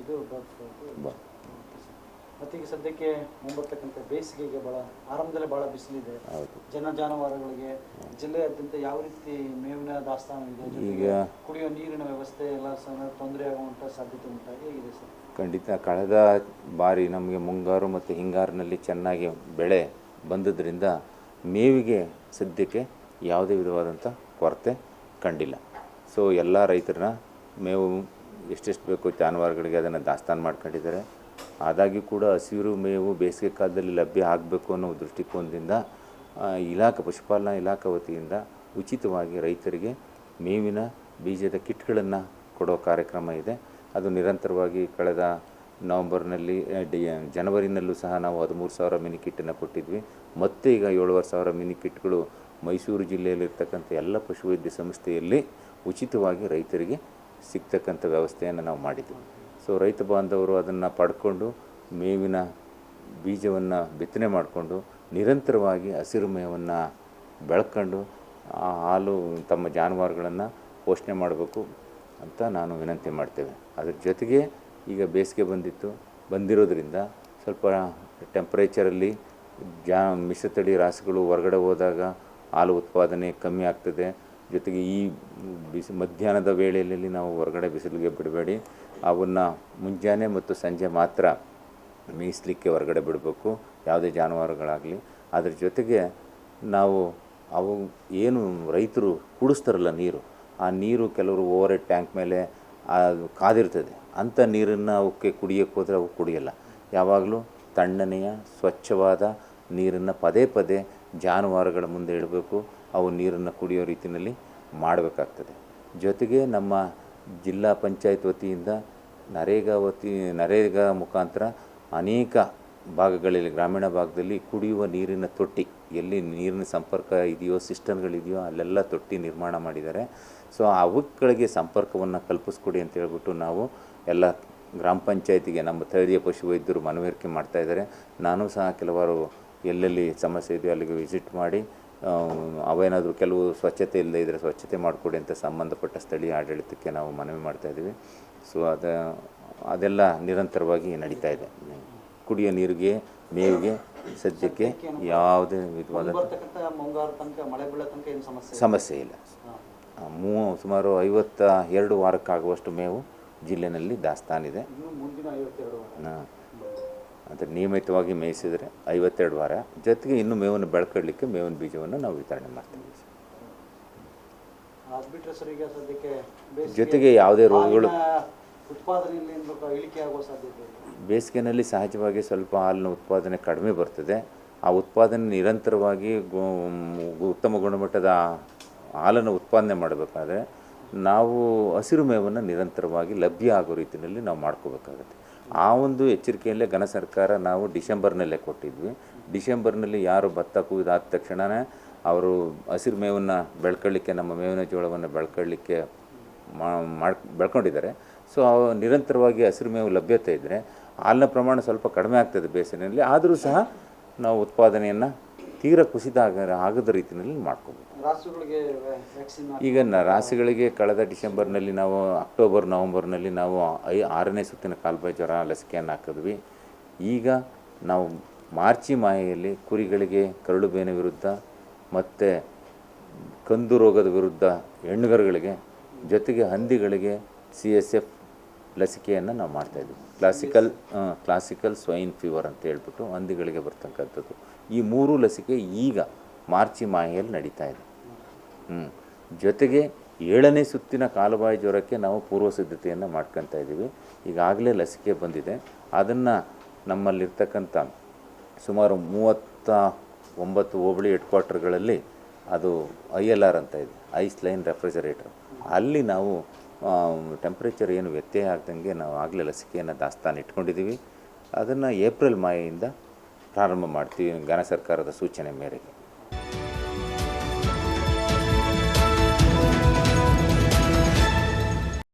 ಇದು ಮತ್ತೀಗ ಮತ್ತು ಈಗ ಸದ್ಯಕ್ಕೆ ಮುಂಬರ್ತಕ್ಕಂಥ ಬೇಸಿಗೆಗೆ ಭಾಳ ಆರಂಭದಲ್ಲೇ ಭಾಳ ಬಿಸಿಲಿದೆ. ಜನ ಜಾನುವಾರುಗಳಿಗೆ ಜಿಲ್ಲೆಯಾದ್ಯಂತ ಯಾವ ರೀತಿ ಮೇವಿನ ದಾಸ್ತಾನು ಇದೆ? ಈಗ- ಕುಡಿಯೋ ನೀರಿನ ವ್ಯವಸ್ಥೆ ಎಲ್ಲ ಸಹ ತೊಂದರೆ ಆಗುವಂಥ ಸಾಧ್ಯತೆ ಉಂಟಾ? ಹೇಗಿದೆ ಸರ್? ಖಂಡಿತ. ಕಳೆದ ಬಾರಿ ನಮಗೆ ಮುಂಗಾರು ಮತ್ತು ಹಿಂಗಾರಿನಲ್ಲಿ ಚೆನ್ನಾಗಿ ಬೆಳೆ ಬಂದದ್ರಿಂದ ಮೇವಿಗೆ ಸದ್ಯಕ್ಕೆ ಯಾವುದೇ ವಿಧವಾದಂಥ ಕೊರತೆ ಕಂಡಿಲ್ಲ. ಸೊ ಎಲ್ಲ ರೈತರನ್ನ ಮೇವು ಎಷ್ಟೆಷ್ಟು ಬೇಕು ಜಾನುವಾರುಗಳಿಗೆ ಅದನ್ನು ದಾಸ್ತಾನು ಮಾಡ್ಕೊಂಡಿದ್ದಾರೆ. ಆದಾಗ್ಯೂ ಕೂಡ ಹಸಿರು ಮೇವು ಬೇಸಿಗೆ ಕಾಲದಲ್ಲಿ ಲಭ್ಯ ಆಗಬೇಕು ಅನ್ನೋ ದೃಷ್ಟಿಕೋನದಿಂದ ಇಲಾಖೆ, ಪಶುಪಾಲನಾ ಇಲಾಖೆ ವತಿಯಿಂದ ಉಚಿತವಾಗಿ ರೈತರಿಗೆ ಮೇವಿನ ಬೀಜದ ಕಿಟ್ಗಳನ್ನು ಕೊಡೋ ಕಾರ್ಯಕ್ರಮ ಇದೆ. ಅದು ನಿರಂತರವಾಗಿ ಕಳೆದ ನವಂಬರ್ನಲ್ಲಿ ಡಿ ಜನವರಿನಲ್ಲೂ ಸಹ ನಾವು ಹದಿಮೂರು ಸಾವಿರ ಮಿನಿ ಕಿಟ್ಟನ್ನು ಕೊಟ್ಟಿದ್ವಿ. ಮತ್ತೆ ಈಗ ಏಳುವರೆ ಸಾವಿರ ಮಿನಿ ಕಿಟ್ಗಳು ಮೈಸೂರು ಜಿಲ್ಲೆಯಲ್ಲಿರ್ತಕ್ಕಂಥ ಎಲ್ಲ ಪಶುವೈದ್ಯ ಸಂಸ್ಥೆಯಲ್ಲಿ ಉಚಿತವಾಗಿ ರೈತರಿಗೆ ಸಿಗ್ತಕ್ಕಂಥ ವ್ಯವಸ್ಥೆಯನ್ನು ನಾವು ಮಾಡಿದ್ವಿ. ಸೊ ರೈತ ಬಾಂಧವರು ಅದನ್ನು ಪಡ್ಕೊಂಡು ಮೇವಿನ ಬೀಜವನ್ನು ಬಿತ್ತನೆ ಮಾಡಿಕೊಂಡು ನಿರಂತರವಾಗಿ ಹಸಿರು ಮೇವನ್ನು ಬೆಳ್ಕೊಂಡು ಆ ಹಾಲು ತಮ್ಮ ಜಾನುವಾರುಗಳನ್ನು ಪೋಷಣೆ ಮಾಡಬೇಕು ಅಂತ ನಾನು ವಿನಂತಿ ಮಾಡ್ತೇವೆ. ಅದ್ರ ಜೊತೆಗೆ ಈಗ ಬೇಸಿಗೆ ಬಂದಿತ್ತು. ಬಂದಿರೋದ್ರಿಂದ ಸ್ವಲ್ಪ ಟೆಂಪ್ರೇಚರಲ್ಲಿ ಜಾ ಮಿಶ್ರತಳಿ ರಾಸುಗಳು ಹೊರಗಡೆ ಹೋದಾಗ ಹಾಲು ಉತ್ಪಾದನೆ ಕಮ್ಮಿ ಆಗ್ತದೆ. ಜೊತೆಗೆ ಈ ಬಿಸಿ ಮಧ್ಯಾಹ್ನದ ವೇಳೆಯಲ್ಲಿ ನಾವು ಹೊರಗಡೆ ಬಿಸಿಲಿಗೆ ಬಿಡಬೇಡಿ. ಅವನ್ನು ಮುಂಜಾನೆ ಮತ್ತು ಸಂಜೆ ಮಾತ್ರ ಮೇಯಿಸ್ಲಿಕ್ಕೆ ಹೊರಗಡೆ ಬಿಡಬೇಕು. ಯಾವುದೇ ಜಾನುವಾರುಗಳಾಗಲಿ. ಅದ್ರ ಜೊತೆಗೆ ನಾವು ಅವು ಏನು ರೈತರು ಕುಡಿಸ್ತಾರಲ್ಲ ನೀರು, ಆ ನೀರು ಕೆಲವರು ಓವರ್ ಹೆಡ್ ಟ್ಯಾಂಕ್ ಮೇಲೆ ಅದು ಕಾದಿರ್ತದೆ. ಅಂಥ ನೀರನ್ನು ಅವಕ್ಕೆ ಕುಡಿಯೋಕ್ಕೆ ಹೋದರೆ ಅವು ಕುಡಿಯಲ್ಲ. ಯಾವಾಗಲೂ ತಣ್ಣನೆಯ, ಸ್ವಚ್ಛವಾದ ನೀರನ್ನು ಪದೇ ಪದೇ ಜಾನುವಾರುಗಳ ಮುಂದೆ ಇಡಬೇಕು. ಅವು ನೀರನ್ನು ಕುಡಿಯೋ ರೀತಿಯಲ್ಲಿ ಮಾಡಬೇಕಾಗ್ತದೆ. ಜೊತೆಗೆ ನಮ್ಮ ಜಿಲ್ಲಾ ಪಂಚಾಯತ್ ವತಿಯಿಂದ ನರೇಗಾ ವತಿ, ನರೇಗಾ ಮುಖಾಂತರ ಅನೇಕ ಭಾಗಗಳಲ್ಲಿ, ಗ್ರಾಮೀಣ ಭಾಗದಲ್ಲಿ ಕುಡಿಯುವ ನೀರಿನ ತೊಟ್ಟಿ, ಎಲ್ಲಿ ನೀರಿನ ಸಂಪರ್ಕ ಇದೆಯೋ, ಸಿಸ್ಟಮ್ಗಳಿದೆಯೋ ಅಲ್ಲೆಲ್ಲ ತೊಟ್ಟಿ ನಿರ್ಮಾಣ ಮಾಡಿದ್ದಾರೆ. ಸೊ, ಅವುಗಳಿಗೆ ಸಂಪರ್ಕವನ್ನು ಕಲ್ಪಿಸ್ಕೊಡಿ ಅಂತ ಹೇಳ್ಬಿಟ್ಟು ನಾವು ಎಲ್ಲ ಗ್ರಾಮ ಪಂಚಾಯತಿಗೆ, ನಮ್ಮ ಸ್ಥಳೀಯ ಪಶುವೈದ್ಯರು ಮನವರಿಕೆ ಮಾಡ್ತಾಯಿದ್ದಾರೆ ನಾನು ಸಹ ಕೆಲವರು ಎಲ್ಲೆಲ್ಲಿ ಸಮಸ್ಯೆ ಇದೆಯೋ ಅಲ್ಲಿಗೆ ವಿಸಿಟ್ ಮಾಡಿ ಅವೇನಾದರೂ ಕೆಲವು ಸ್ವಚ್ಛತೆ ಇಲ್ಲದೇ ಇದ್ದರೆ ಸ್ವಚ್ಛತೆ ಮಾಡಿಕೊಡಿ ಅಂತ ಸಂಬಂಧಪಟ್ಟ ಸ್ಥಳೀಯ ಆಡಳಿತಕ್ಕೆ ನಾವು ಮನವಿ ಮಾಡ್ತಾಯಿದ್ದೀವಿ ಸೊ ಅದ ಅದೆಲ್ಲ ನಿರಂತರವಾಗಿ ನಡೀತಾ ಇದೆ. ಕುಡಿಯೋ ನೀರಿಗೆ ಮೇವಿಗೆ ಸದ್ಯಕ್ಕೆ ಯಾವುದೇ ವಿಧವಾದ ಸಮಸ್ಯೆ ಇಲ್ಲ. ಮೂ ಸುಮಾರು ಐವತ್ತ ಎರಡು ವಾರಕ್ಕಾಗುವಷ್ಟು ಮೇವು ಜಿಲ್ಲೆಯಲ್ಲಿ ದಾಸ್ತಾನಿದೆ. ಇನ್ನು ಮುಂದಿನ ಐವತ್ತೆರಡು ವಾರ ನ- ಅಂದರೆ ನಿಯಮಿತವಾಗಿ ಮೇಯಿಸಿದರೆ ಐವತ್ತೆರಡು ವಾರ. ಜೊತೆಗೆ ಇನ್ನು ಮೇವನ್ನು ಬೆಳ್ಕೊಳ್ಳಿಕ್ಕೆ ಮೇವಿನ ಬೀಜವನ್ನು ನಾವು ವಿತರಣೆ ಮಾಡ್ತೀವಿ. ಜೊತೆಗೆ ಯಾವುದೇ ರೋಗಗಳು ಬೇಸಿಗೆನಲ್ಲಿ ಸಹಜವಾಗಿ ಸ್ವಲ್ಪ ಹಾಲಿನ ಉತ್ಪಾದನೆ ಕಡಿಮೆ ಬರ್ತದೆ. ಆ ಉತ್ಪಾದನೆ ನಿರಂತರವಾಗಿ ಉತ್ತಮ ಗುಣಮಟ್ಟದ ಹಾಲನ್ನು ಉತ್ಪಾದನೆ ಮಾಡಬೇಕಾದ್ರೆ ನಾವು ಹಸಿರು ಮೇವನ್ನು ನಿರಂತರವಾಗಿ ಲಭ್ಯ ಆಗೋ ರೀತಿಯಲ್ಲಿ ನಾವು ಮಾಡ್ಕೋಬೇಕಾಗತ್ತೆ. ಆ ಒಂದು ಎಚ್ಚರಿಕೆಯಲ್ಲೇ ಘನ ಸರ್ಕಾರ ನಾವು ಡಿಸೆಂಬರ್ನಲ್ಲೇ ಕೊಟ್ಟಿದ್ವಿ. ಡಿಸೆಂಬರ್ನಲ್ಲಿ ಯಾರು ಭತ್ತ ಕುಯ್ದಾದ ತಕ್ಷಣವೇ ಅವರು ಹಸಿರು ಮೇವನ್ನು ಬೆಳ್ಕೊಳ್ಳಿಕ್ಕೆ, ನಮ್ಮ ಮೇವಿನ ಜೋಳವನ್ನು ಬೆಳ್ಕೊಳ್ಳಿಕ್ಕೆ ಮಾಡಿ, ಬೆಳ್ಕೊಂಡಿದ್ದಾರೆ. ಸೊ ನಿರಂತರವಾಗಿ ಹಸಿರು ಮೇವು ಲಭ್ಯತೆ ಇದ್ದರೆ ಹಾಲಿನ ಪ್ರಮಾಣ ಸ್ವಲ್ಪ ಕಡಿಮೆ ಆಗ್ತದೆ ಬೇಸಿನಲ್ಲಿ ಆದರೂ ಸಹ ನಾವು ಉತ್ಪಾದನೆಯನ್ನು ತೀರಾ ಕುಸಿತ ಆಗ ಆಗದ ರೀತಿಯಲ್ಲಿ ಮಾಡ್ಕೋಬೇಕು ಈಗ ನ ರಾಸಿಗಳಿಗೆ ಕಳೆದ ಡಿಸೆಂಬರ್ನಲ್ಲಿ ನಾವು ಅಕ್ಟೋಬರ್ ನವಂಬರ್ನಲ್ಲಿ ನಾವು ಐ ಆರನೇ ಸುತ್ತಿನ ಕಾಲ್ಬಾಯಿ ಜ್ವರ ಲಸಿಕೆಯನ್ನು ಹಾಕಿದ್ವಿ. ಈಗ ನಾವು ಮಾರ್ಚಿ ಮಾಹೆಯಲ್ಲಿ ಕುರಿಗಳಿಗೆ ಕರಳು ಬೇನೆ ವಿರುದ್ಧ ಮತ್ತು ಕಂದು ರೋಗದ ವಿರುದ್ಧ ಹೆಣ್ಣುಗರುಗಳಿಗೆ ಜೊತೆಗೆ ಹಂದಿಗಳಿಗೆ ಸಿ ಎಸ್ ಎಫ್ ಲಸಿಕೆಯನ್ನು ನಾವು ಮಾಡ್ತಾಯಿದ್ವಿ. ಕ್ಲಾಸಿಕಲ್ ಕ್ಲಾಸಿಕಲ್ ಸ್ವೈನ್ ಫೀವರ್ ಅಂತ ಹೇಳ್ಬಿಟ್ಟು ಹಂದಿಗಳಿಗೆ ಬರ್ತಕ್ಕಂಥದ್ದು. ಈ ಮೂರು ಲಸಿಕೆ ಈಗ ಮಾರ್ಚಿ ಮಾಹೆಯಲ್ಲಿ ನಡೀತಾ ಇದೆ. ಹ್ಞೂ ಜೊತೆಗೆ ಏಳನೇ ಸುತ್ತಿನ ಕಾಲುಬಾಯಿ ಜ್ವರಕ್ಕೆ ನಾವು ಪೂರ್ವ ಸಿದ್ಧತೆಯನ್ನು ಮಾಡ್ಕೊತಾ ಇದ್ದೀವಿ. ಈಗಾಗಲೇ ಲಸಿಕೆ ಬಂದಿದೆ. ಅದನ್ನು ನಮ್ಮಲ್ಲಿರ್ತಕ್ಕಂಥ ಸುಮಾರು ಮೂವತ್ತ ಒಂಬತ್ತು ಹೋಬಳಿ ಹೆಡ್ ಕ್ವಾರ್ಟರ್ಗಳಲ್ಲಿ ಅದು ಐ ಎಲ್ ಆರ್ ಅಂತ ಇದೆ. Ice line refrigerator. ಅಲ್ಲಿ ನಾವು ಟೆಂಪ್ರೇಚರ್ ಏನು ವ್ಯತ್ಯಯ ಆಗ್ದಂಗೆ ನಾವು ಆಗಲೇ ಲಸಿಕೆಯನ್ನು ದಾಸ್ತಾನು ಇಟ್ಕೊಂಡಿದ್ದೀವಿ ಅದನ್ನು ಏಪ್ರಿಲ್ ಮಾಯೆಯಿಂದ ಪ್ರಾರಂಭ ಮಾಡ್ತೀವಿ ಘನ ಸರ್ಕಾರದ ಸೂಚನೆ ಮೇರೆಗೆ.